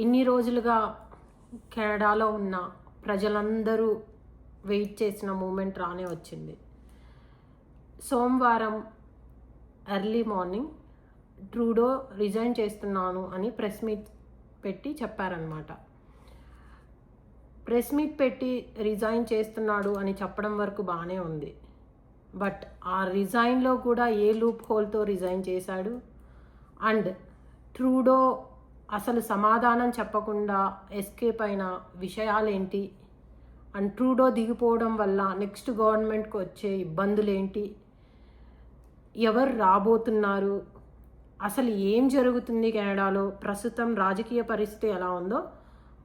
ఇన్ని రోజులుగా కెనడాలో ఉన్న ప్రజలందరూ వెయిట్ చేసిన మూమెంట్ రానే వచ్చింది. సోమవారం ఎర్లీ మార్నింగ్ ట్రూడో రిజైన్ చేస్తున్నాను అని ప్రెస్ మీట్ పెట్టి చెప్పారనమాట ప్రెస్ మీట్ పెట్టి రిజైన్ చేస్తున్నాడు అని చెప్పడం వరకు బాగానే ఉంది. బట్ ఆ రిజైన్లో కూడా ఏ లూప్ హోల్తో రిజైన్ చేశాడు? అండ్ ట్రూడో అసలు సమాధానం చెప్పకుండా ఎస్కేప్ అయిన విషయాలేంటి? అండ్ ట్రూడో దిగిపోవడం వల్ల నెక్స్ట్ గవర్నమెంట్కి వచ్చే ఇబ్బందులు ఏంటి ఎవరు రాబోతున్నారు? అసలు ఏం జరుగుతుంది కెనడాలో? ప్రస్తుతం రాజకీయ పరిస్థితి ఎలా ఉందో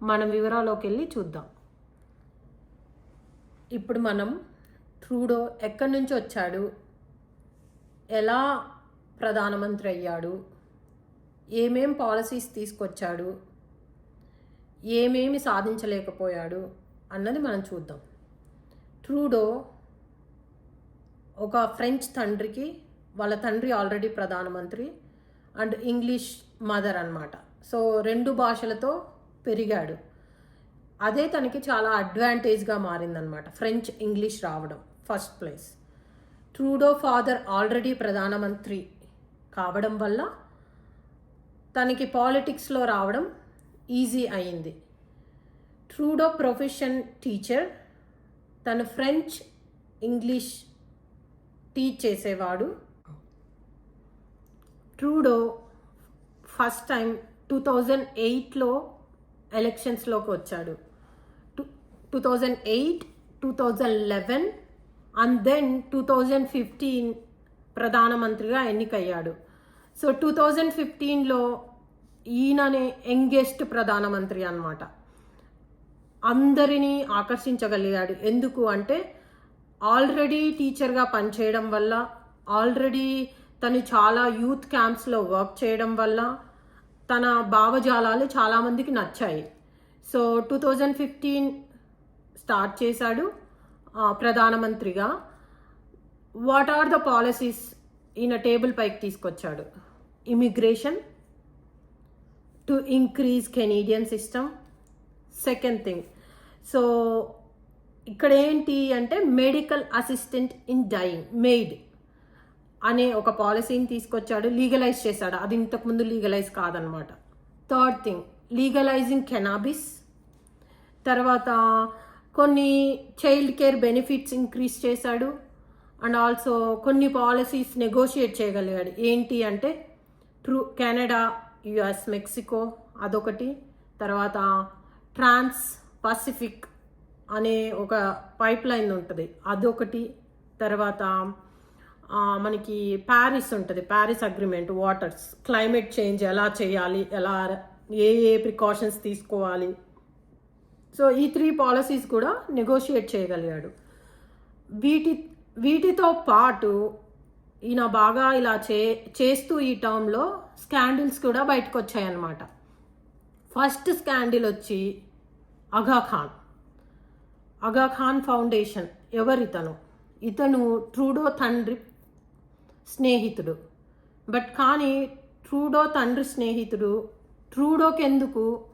మనం వివరాల్లోకి వెళ్ళి చూద్దాం. ఇప్పుడు మనం ట్రూడో ఎక్కడి నుంచి వచ్చాడు? ఎలా ప్రధానమంత్రి అయ్యాడు? ఏమేం పాలసీస్ తీసుకొచ్చాడు? ఏమేమి సాధించలేకపోయాడు? అన్నది మనం చూద్దాం. ట్రూడో ఒక ఫ్రెంచ్ తండ్రికి వాళ్ళ తండ్రి ఆల్రెడీ ప్రధానమంత్రి అండ్ ఇంగ్లీష్ మదర్ అనమాట సో రెండు భాషలతో పెరిగాడు. అదే తనకి చాలా అడ్వాంటేజ్గా మారిందనమాట ఫ్రెంచ్ ఇంగ్లీష్ రావడం first place. Trudeau father already ప్రధానమంత్రి కావడం వల్ల తనకి పాలిటిక్స్లో రావడం ఈజీ అయింది ట్రూడో ప్రొఫెషన్ టీచర్ తను ఫ్రెంచ్ ఇంగ్లీష్ టీచ్ చేసేవాడు. Trudeau first time two thousand ఎయిట్లో ఎలక్షన్స్లోకి వచ్చాడు. Two two thousand eight two thousand eleven and then two thousand fifteen ప్రధానమంత్రిగా ఎన్నికయ్యాడు. సో టూ థౌజండ్ ఫిఫ్టీన్లో ఈయననే యంగెస్ట్ ప్రధానమంత్రి అన్నమాట. అందరినీ ఆకర్షించగలిగాడు. ఎందుకు అంటే ఆల్రెడీ టీచర్గా పనిచేయడం వల్ల ఆల్రెడీ తను చాలా యూత్ క్యాంప్స్లో వర్క్ చేయడం వల్ల తన భావజాలాలు చాలామందికి నచ్చాయి. So two thousand fifteen start చేశాడు ప్రధానమంత్రిగా. వాట్ ఆర్ ద పాలసీస్ ఈయన టేబుల్ పైకి తీసుకొచ్చాడు. Immigration to increase Canadian system second thing so ఇక్కడ ఏంటి అంటే medical assistant in dying MAID అనే ఒక పాలసీని తీసుకొచ్చాడు లీగలైజ్ చేశాడు. అది ఇంతకుముందు లీగలైజ్ కాదనమాట. థర్డ్ థింగ్ లీగలైజింగ్ కెనాబిస్ తర్వాత కొన్ని చైల్డ్ కేర్ బెనిఫిట్స్ ఇంక్రీజ్ చేశాడు. అండ్ ఆల్సో కొన్ని పాలసీస్ నెగోషియేట్ చేయగలిగాడు. ఏంటి అంటే ట్రూ కెనడా యుఎస్ మెక్సికో అదొకటి. తర్వాత ట్రాన్స్ పసిఫిక్ అనే ఒక పైప్ లైన్ ఉంటుంది అదొకటి. తర్వాత మనకి ప్యారిస్ ఉంటుంది Paris agreement waters. Climate change ఎలా చేయాలి ఎలా ఏ ఏ ప్రికాషన్స్ తీసుకోవాలి. సో ఈ త్రీ పాలసీస్ కూడా నెగోషియేట్ చేయగలిగాడు. వీటి వీటితో పాటు ఈయన బాగా ఇలా చే చేస్తూ ఈ టర్మ్లో స్కాండిల్స్ కూడా బయటకు వచ్చాయన్నమాట ఫస్ట్ స్కాండిల్ వచ్చి అగాఖాన్ అగాఖాన్ ఫౌండేషన్ ఎవరితను? ఇతను ట్రూడో తండ్రి స్నేహితుడు. బట్ కానీ ట్రూడో తండ్రి స్నేహితుడు ట్రూడోకెందుకు?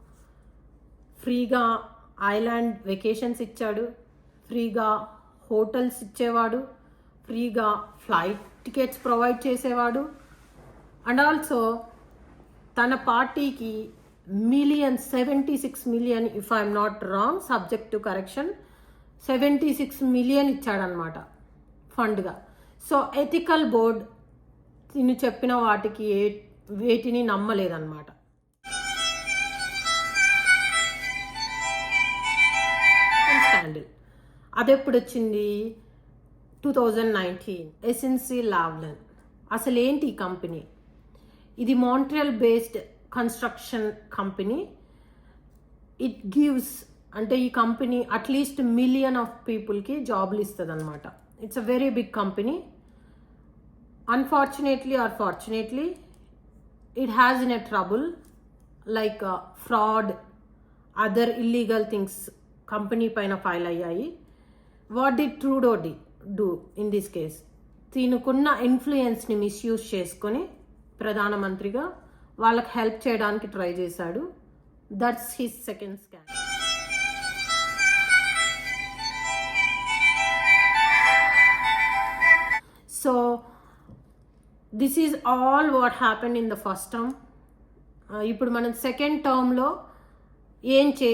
ఫ్రీగా ఐలాండ్ వెకేషన్స్ ఇచ్చాడు. ఫ్రీగా హోటల్స్ ఇచ్చేవాడు ఫ్రీగా ఫ్లైట్ టికెట్స్ ప్రొవైడ్ చేసేవాడు. అండ్ ఆల్సో తన పార్టీకి million seventy six million if I'm not wrong subject to correction seventy six million ఇచ్చాడనమాట ఫండ్గా. సో ఎథికల్ బోర్డ్ తిని చెప్పిన వాటికి ఏ వేటిని నమ్మలేదన్నమాట. స్కాండిల్ అదెప్పుడు వచ్చింది two thousand nineteen SNC Lavalin అసలు ఏంటి ఈ కంపెనీ? ఇది Montreal based construction company it gives అంటే ఈ కంపెనీ అట్లీస్ట్ మిలియన్ ఆఫ్ పీపుల్కి జాబ్లు ఇస్తుంది అనమాట it's a very big company unfortunately or fortunately it has in a trouble like fraud other illegal things company పైన ఫైల్ అయ్యాయి. What did Trudeau did do in this case దీనికున్న ఇన్ఫ్లుయెన్స్ని misuse చేసుకొని ప్రధానమంత్రిగా వాళ్ళకి హెల్ప్ చేయడానికి ట్రై చేశాడు. That's his second scam so this is all what happen in the first term ఇప్పుడు మనం సెకండ్ టర్మ్లో ఏం చే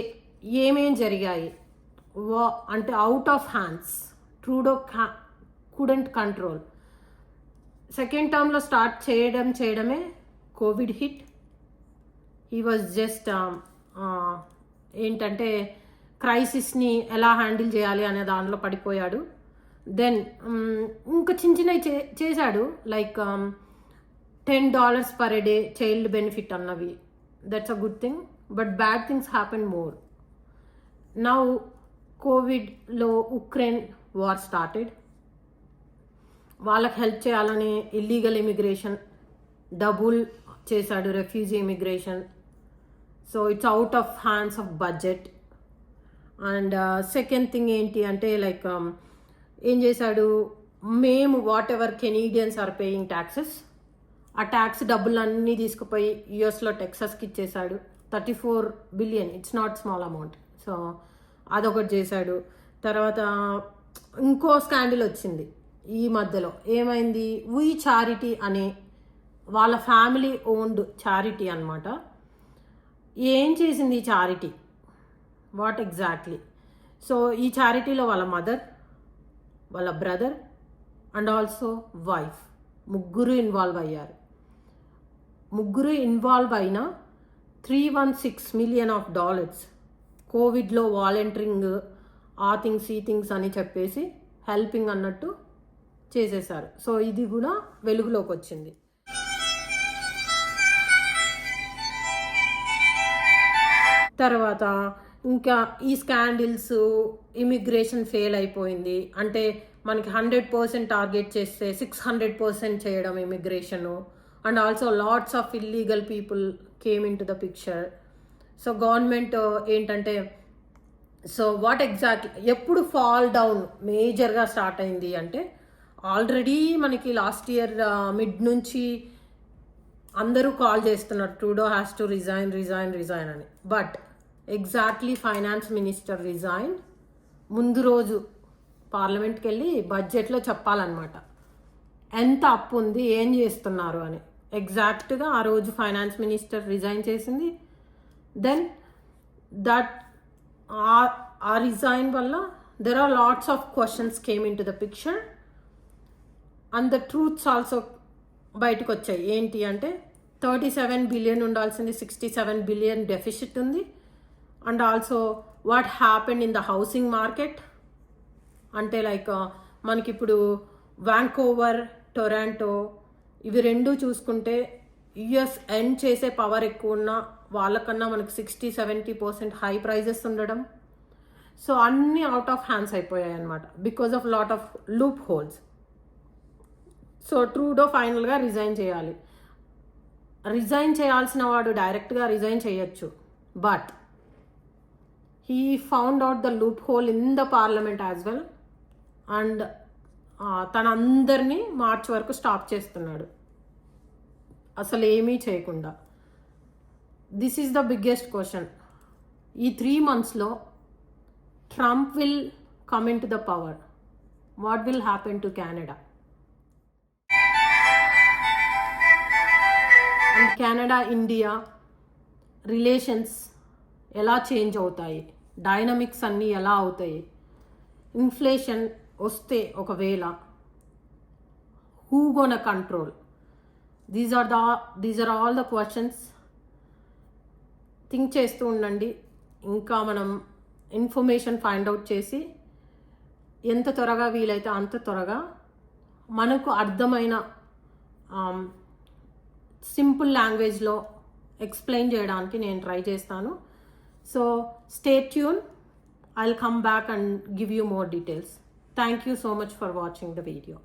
ఏమేం జరిగాయి? వా అంటే out of hands Trudeau couldn't control second టర్మ్లో స్టార్ట్ చేయడం చేయడమే covid hit he was just ఏంటంటే క్రైసిస్ని ఎలా హ్యాండిల్ చేయాలి అనే దాంట్లో పడిపోయాడు. దెన్ um, ఇంకా చిన్న చిన్నవి చే చేశాడు. Like ten dollars per day child benefit అన్నవి. That's a good thing but bad things happen more now కోవిడ్లో ఉక్రెయిన్ వార్ స్టార్టెడ్. వాళ్ళకి హెల్ప్ చేయాలని ఇల్లీగల్ ఇమిగ్రేషన్ డబుల్ చేశాడు refugee immigration so it's out of hands of budget and second thing ఏంటి అంటే like um, ఏం చేశాడు? మేము whatever Canadians are paying taxes ఆ ట్యాక్స్ డబ్బులు అన్నీ తీసుకుపోయి యుఎస్లో టెక్సస్కి ఇచ్చేశాడు. Thirty four billion it's not small amount so అదొకటి చేశాడు. తర్వాత ఇంకో స్కాండిల్ వచ్చింది ఈ మధ్యలో. ఏమైంది? వీ చారిటీ అనే వాళ్ళ ఫ్యామిలీ ఓన్డ్ చారిటీ అనమాట ఏం చేసింది ఈ చారిటీ? వాట్ ఎగ్జాక్ట్లీ సో ఈ చారిటీలో వాళ్ళ మదర్ వాళ్ళ బ్రదర్ అండ్ ఆల్సో వైఫ్ ముగ్గురు ఇన్వాల్వ్ అయ్యారు. ముగ్గురు ఇన్వాల్వ్ అయిన three one six million of dollars కోవిడ్లో వాలంటీరింగ్ ఆ థింగ్స్ ఈ థింగ్స్ అని చెప్పేసి హెల్పింగ్ అన్నట్టు చేసేసారు సో ఇది కూడా వెలుగులోకి వచ్చింది. తర్వాత ఇంకా ఈ స్కాండిల్స్ ఇమిగ్రేషన్ ఫెయిల్ అయిపోయింది. అంటే మనకి హండ్రెడ్ పర్సెంట్ టార్గెట్ చేస్తే సిక్స్ హండ్రెడ్ పర్సెంట్ చేయడం immigration. And also lots of illegal people came in to the picture. So government ఏంటంటే సో వాట్ ఎగ్జాక్ట్ ఎప్పుడు ఫాల్ డౌన్ మేజర్గా స్టార్ట్ అయింది అంటే ఆల్రెడీ మనకి లాస్ట్ ఇయర్ మిడ్ నుంచి అందరూ కాల్ చేస్తున్నారు Trudeau has to resign resign resign అని. But exactly finance minister resign ముందు రోజు పార్లమెంట్కి వెళ్ళి బడ్జెట్లో చెప్పాలన్నమాట. ఎంత అప్పు ఉంది ఏం చేస్తున్నారు అని. ఎగ్జాక్ట్గా ఆ రోజు ఫైనాన్స్ మినిస్టర్ రిజైన్ చేసింది దెన్ దట్ ఆ రిజైన్ వల్ల there are lots of questions came in to the picture and the truths also బయటకు వచ్చాయి. ఏంటి అంటే థర్టీ సెవెన్ బిలియన్ ఉండాల్సింది సిక్స్టీ సెవెన్ బిలియన్ డెఫిషిట్ ఉంది. And also what happened in the housing market అంటే like మనకిప్పుడు Vancouver Toronto ఇవి రెండు చూసుకుంటే యుఎస్ ఎండ్ చేసే పవర్ ఎక్కువ ఉన్న వాళ్ళకన్నా మనకి sixty seventy percent high prices ఉండడం. సో అన్నీ అవుట్ ఆఫ్ హ్యాండ్స్ అయిపోయాయి అనమాట because of lot of loop holes so Trudeau ఫైనల్గా రిజైన్ చేయాలి. రిజైన్ చేయాల్సిన వాడు డైరెక్ట్గా రిజైన్ చేయొచ్చు. But he found out the loop hole in the parliament as well and తన అందరినీ మార్చ్ వరకు స్టాప్ చేస్తున్నాడు. అసలు ఏమీ చేయకుండా. This is the biggest question ఈ త్రీ మంత్స్లో Trump will come in to the power what will happen to Canada and Canada India relations ఎలా చేంజ్ అవుతాయి? డైనమిక్స్ అన్నీ ఎలా అవుతాయి? ఇన్ఫ్లేషన్ వస్తే ఒకవేళ who gonna control these are the these are all the questions think చేస్తూ ఉండండి. ఇంకా మనం ఇన్ఫర్మేషన్ ఫైండ్ అవుట్ చేసి ఎంత త్వరగా వీలైతే అంత త్వరగా మనకు అర్థమైన సింపుల్ లాంగ్వేజ్లో ఎక్స్ప్లెయిన్ చేయడానికి నేను ట్రై చేస్తాను. So stay tune I'll come back and give you more details thank you so much for watching the video